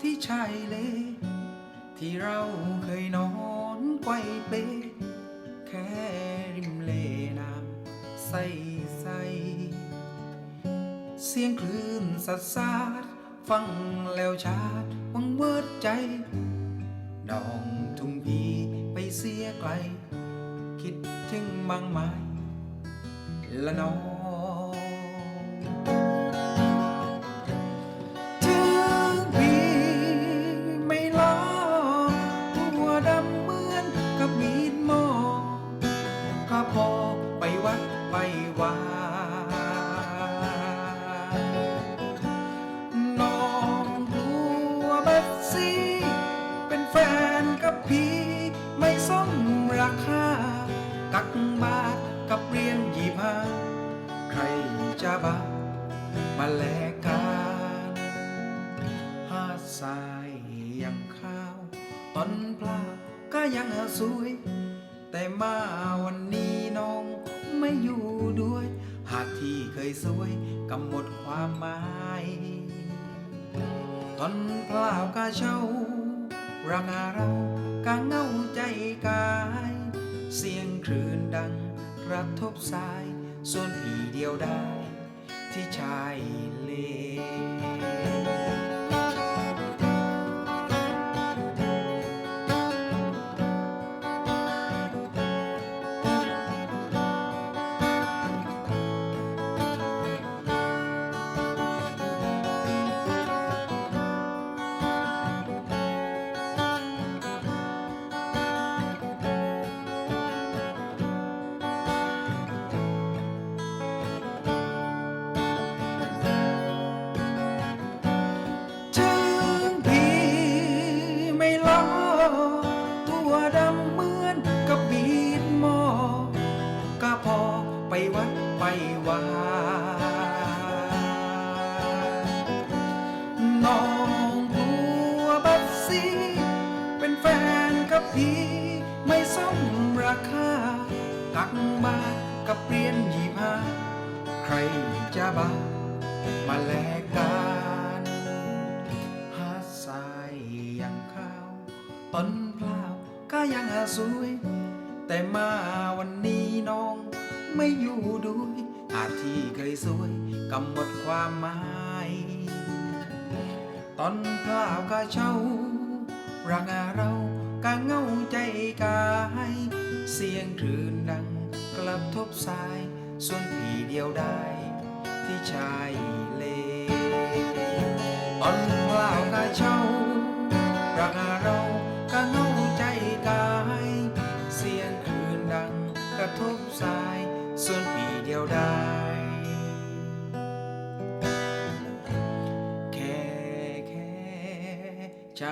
ที่ชายเลที่เราเคยนอนไกวเป แค่ริมเลน้ำใสใส เสียงคลื่นสัดสาดฟังแล้วชาดวังเวิดใจดองทุ่งพีไปเสียไกล คิดถึงบางไหมละน้อง ราคา กักบาทกับเรียนยี่ห้าใครจะบ้ามาแลกกันหาดทรายยังข้าว ตอนปลาก็ยังสวย แต่มาวันนี้น้องไม่อยู่ด้วย หาดที่เคยสวยกำหมดความหมายตอนเปล่าก็เช่ารังอาเรา ก็เงาใจกาย เสียงคลื่นดังกระทบสาย ส่วนพี่เดียวได้ที่ชายเล ราคากักบาทกับเปลี่ยนยี่ห้าใครจะบ้ามาแลกกันหาดทรายยังข้าว ต้นเปล่าก็ยังสวย แต่มาวันนี้น้องไม่อยู่ด้วยอาจที่เคยสวยกำหมดความหมายตอนเปล่าก็เช่ารักเราก็เงาใจกาย เสียงคลื่นดังกระทบสายส่วนพี่เดียวได้ที่ชายเลตอนเปล่าก็เช่ารักเราก็เงาใจกาย เสียงคลื่นดังกระทบสายส่วนพี่เดียวได้แค่แค่ใจ